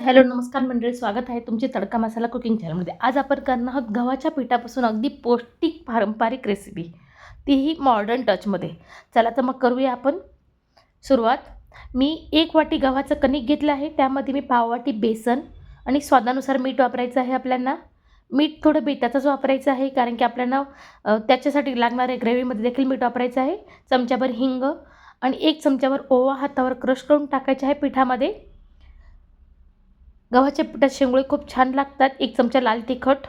Hello नमस्कार मंडळी स्वागत आहे तुमचे तडका मसाला कुकिंग चॅनलमध्ये. आज आपण करणार आहोत गव्हाच्या पिठापासून अगदी पौष्टिक पारंपरिक रेसिपी तीही मॉडर्न टचमध्ये चला तर मग करूया आपण सुरुवात. मी एक वाटी गव्हाचं कणिक घेतलं आहे. त्यामध्ये मी पाववाटी बेसन आणि स्वादानुसार मीठ वापरायचं आहे आपल्याला. मीठ थोडं बेताचंच वापरायचं आहे कारण की आपल्याला त्याच्यासाठी लागणाऱ्या ग्रेव्हीमध्ये देखील मीठ वापरायचं आहे. चमच्याभर हिंग आणि एक चमच्यावर ओवा हातावर क्रश करून टाकायचे आहे पिठामध्ये. गव्हाच्या पिठात शेंगोळे खूप छान लागतात. एक चमचा लाल तिखट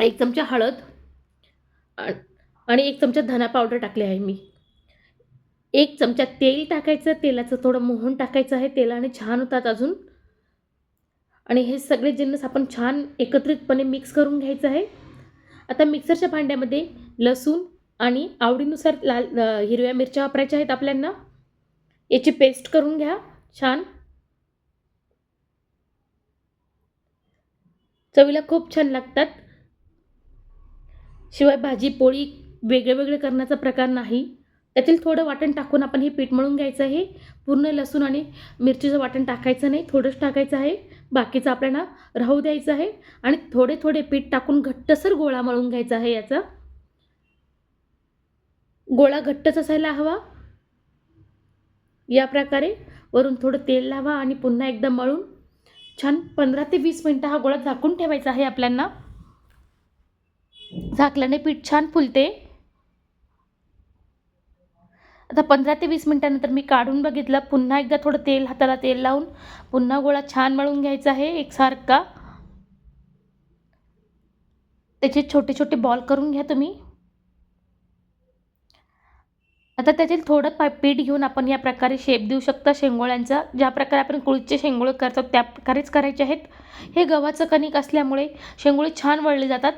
एक चमचा हळद आणि एक चमचा धना पावडर टाकले आहे मी. एक चमचा तेल टाकायचं तेलाचं थोडं मोहन टाकायचं आहे तेलाने छान होतात अजून. आणि हे सगळे जिन्नस आपण छान एकत्रितपणे मिक्स करून घ्यायचं आहे. आता मिक्सरच्या भांड्यामध्ये लसूण आणि आवडीनुसार लाल हिरव्या मिरच्या वापरायच्या आहेत आपल्यांना. याची पेस्ट करून घ्या छान. चवीला खूप छान लागतात. शिवाय भाजी पोळी वेगळे वेगळे करण्याचा प्रकार नाही. त्यातील थोडं वाटण टाकून आपण हे पीठ मळून घ्यायचं आहे. पूर्ण लसूण आणि मिरचीचं वाटण टाकायचं नाही. थोडंच टाकायचं आहे. बाकीचं आपल्याला राहू द्यायचं आहे. आणि थोडे थोडे पीठ टाकून घट्टसर गोळा मळून घ्यायचा आहे याचा. गोळा घट्टच असायला हवा. या प्रकारे वरून थोडं तेल लावा आणि पुन्हा एकदा मळून छान पंधरा ते वीस मिनटं हा गोळा झाकून ठेवायचा आहे आपल्यांना. झाकल्याने पीठ छान फुलते. आता पंधरा ते वीस मिनटानंतर मी काढून बघितलं. पुन्हा एकदा थोडं तेल हाताला तेल लावून पुन्हा गोळा छान मळून घ्यायचा आहे एकसारखा. त्याचे छोटे छोटे बॉल करून घ्या तुम्ही. आता त्यातील थोडं पा पीठ घेऊन आपण या प्रकारे शेप देऊ शकता. शेंगोळ्यांचा ज्या प्रकारे आपण कुळीचे शेंगोळे करतो त्या प्रकारेच करायचे आहेत. हे गव्हाचं कणिक असल्यामुळे शेंगोळे छान वळले जातात.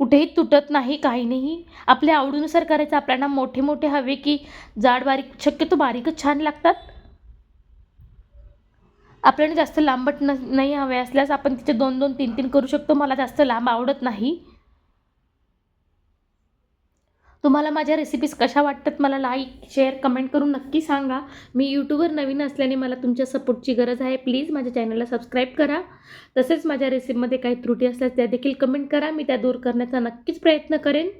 कुठेही तुटत नाही काही नाही. आपल्या आवडीनुसार करायचं. आपल्याला मोठे मोठे हवे की जाड बारीक शक्यतो बारीकच छान लागतात. आपल्याला जास्त लांबट न नाही हवे असल्यास आपण तिचे दोन दोन तीन तीन करू शकतो. मला जास्त लांब आवडत नाही. तुम्हाला माझ्या रेसिपीज कशा वाटतात मला लाईक शेअर कमेंट करून नक्की सांगा. मी यूट्यूबवर नवीन असल्याने मला तुमच्या सपोर्टची गरज आहे. प्लीज माझ्या चॅनलला सबस्क्राईब करा. तसेच माझ्या रेसिपीमध्ये काही त्रुटी असल्यास त्या देखील कमेंट करा. मी त्या दूर करण्याचा नक्कीच प्रयत्न करेन.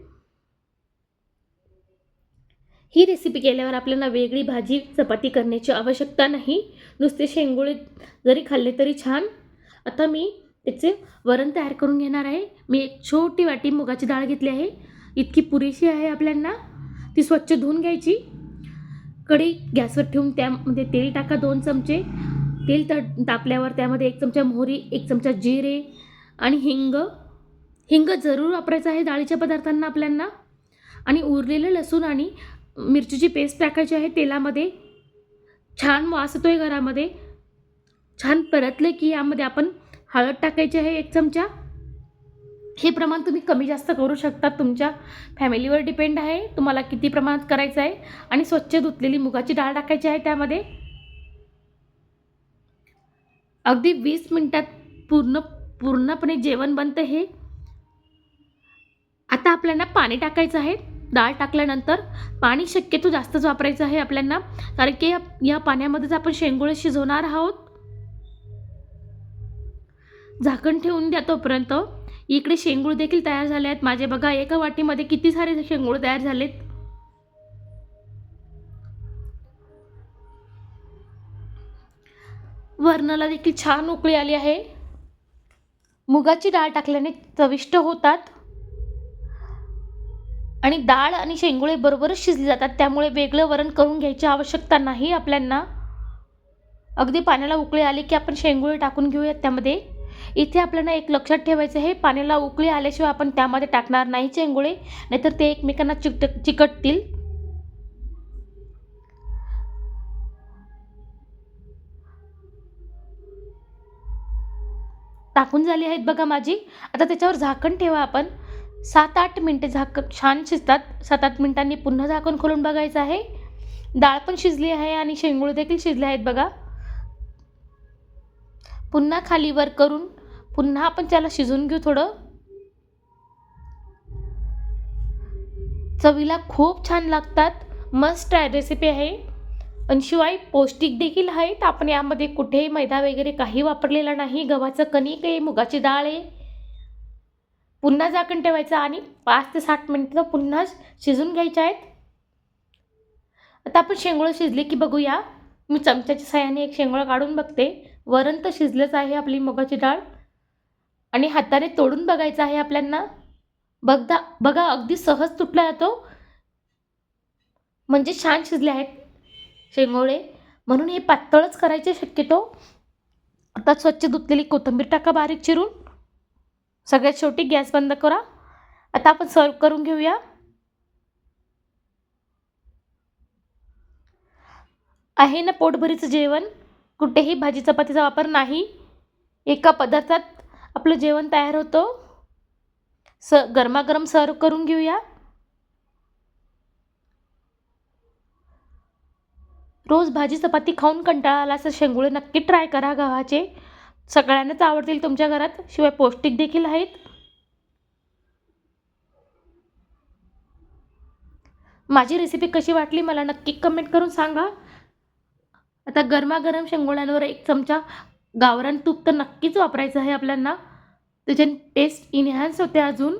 ही रेसिपी केल्यावर आपल्याला वेगळी भाजी चपाती करण्याची आवश्यकता नाही. नुसते शेंगोळे जरी खाल्ले तरी छान. आता मी त्याचे वरण तयार करून घेणार आहे. मी एक छोटी वाटी मुगाची डाळ घेतली आहे. इतकी पुरेशी आहे आपल्यांना. ती स्वच्छ धुवून घ्यायची. कढई गॅसवर ठेवून त्यामध्ये म्हणजे तेल टाका दोन चमचे. तेल त तापल्यावर त्यामध्ये एक चमचा मोहरी एक चमचा जिरे आणि हिंग. हिंग जरूर वापरायचं आहे डाळीच्या पदार्थांना आपल्यांना. आणि उरलेलं लसूण आणि मिरचीची पेस्ट टाकायची आहे तेलामध्ये. छान वास येतो आहे घरामध्ये. छान परतले की यामध्ये आपण हळद टाकायची आहे एक चमचा. हे प्रमाण तुम्ही कमी जास्त करू शकता. तुमच्या फॅमिलीवर डिपेंड आहे. तुम्हाला किती प्रमाणात करायचं आहे आणि स्वच्छ धुतलेली मुगाची डाळ टाकायची आहे त्यामध्ये. अगदी वीस मिनटात पूर्ण पूर्णपणे जेवण बनतं हे. आता आपल्याला पाणी टाकायचं आहे. डाळ टाकल्यानंतर पाणी शक्यतो जास्तच वापरायचं आहे आपल्याला. कारण की या या पाण्यामध्येच आपण शेंगोळे शिजवणार आहोत. झाकण ठेवून द्या तोपर्यंत. इकडे शेंगूळ देखील तयार झाले आहेत. माझे बघा एका वाटीमध्ये किती सारे शेंगूळ तयार झालेत? वरणाला देखील छान उकळी आली आहे. मुगाची डाळ टाकल्याने चविष्ट होतात. आणि डाळ आणि शेंगुळे बरोबरच शिजले जातात. त्यामुळे वेगळं वरण करून घ्यायची आवश्यकता नाही आपल्यांना. अगदी पाण्याला उकळी आली की आपण शेंगुळे टाकून घेऊयात त्यामध्ये. इथे आपल्याला एक लक्षात ठेवायचं आहे पाण्याला उकळी आल्याशिवाय आपण त्यामध्ये टाकणार नाही चेंगुळे नाहीतर ते एकमेकांना चिकट चिकटतील. टाकून झाली आहेत बघा माझी. आता त्याच्यावर झाकण ठेवा आपण. सात आठ मिनटे झाक छान शिजतात. सात आठ मिनटांनी पुन्हा झाकण खोलून बघायचं आहे. डाळ पण शिजली आहे आणि शेंगुळे देखील शिजले आहेत बघा. पुन्हा खाली वर करून पुन्हा आपण त्याला शिजून घेऊ थोडं. चवीला खूप छान लागतात. मस्त रेसिपी आहे. आणि शिवाय पौष्टिक देखील आहेत. आपण यामध्ये कुठेही मैदा वगैरे काही वापरलेला नाही. गव्हाचं कणिक आहे मुगाची डाळ आहे. पुन्हा झाकण ठेवायचं आणि पाच ते साठ मिनटं पुन्हा शिजून घ्यायचे आहेत. आता आपण शेंगोळं शिजले की बघूया. मी चमच्याच्या सहाय्याने एक शेंगोळं काढून बघते. वरण तर शिजलंच आहे आपली मुगाची डाळ. आणि हाताने तोडून बघायचं आहे आपल्यांना. बघदा बघा अगदी सहज तुटला जातो म्हणजे छान शिजले आहेत शेंगोळे. म्हणून हे पातळच करायचे शक्यतो. आता स्वच्छ धुतलेली कोथिंबीर टाका बारीक चिरून. सगळ्यात शेवटी गॅस बंद करा. आता आपण सर्व करून घेऊया. आहे ना पोटभरीचं जेवण? कुठेही भाजी चपातीचा वापर नाही. एका पदार्थात आपलं जेवण तयार होतं. स गरमागरम सर्व करून घेऊया. रोज भाजी चपाती खाऊन कंटाळा आला असं शेंगुळे नक्की ट्राय करा गव्हाचे. सगळ्यांनाच आवडतील तुमच्या घरात शिवाय पौष्टिक देखील आहेत. माझी रेसिपी कशी वाटली मला नक्की कमेंट करून सांगा. आता गरमागरम शेंगोळ्यांवर एक चमचा गावरान तूप तर नक्कीच वापरायचं आहे आपल्यांना. त्याच्याने टेस्ट इन्हॅन्स होते अजून.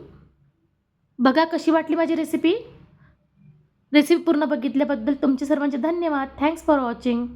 बघा कशी वाटली माझी रेसिपी रेसिपी पूर्ण बघितल्याबद्दल तुमचे सर्वांचे धन्यवाद. Thanks for watching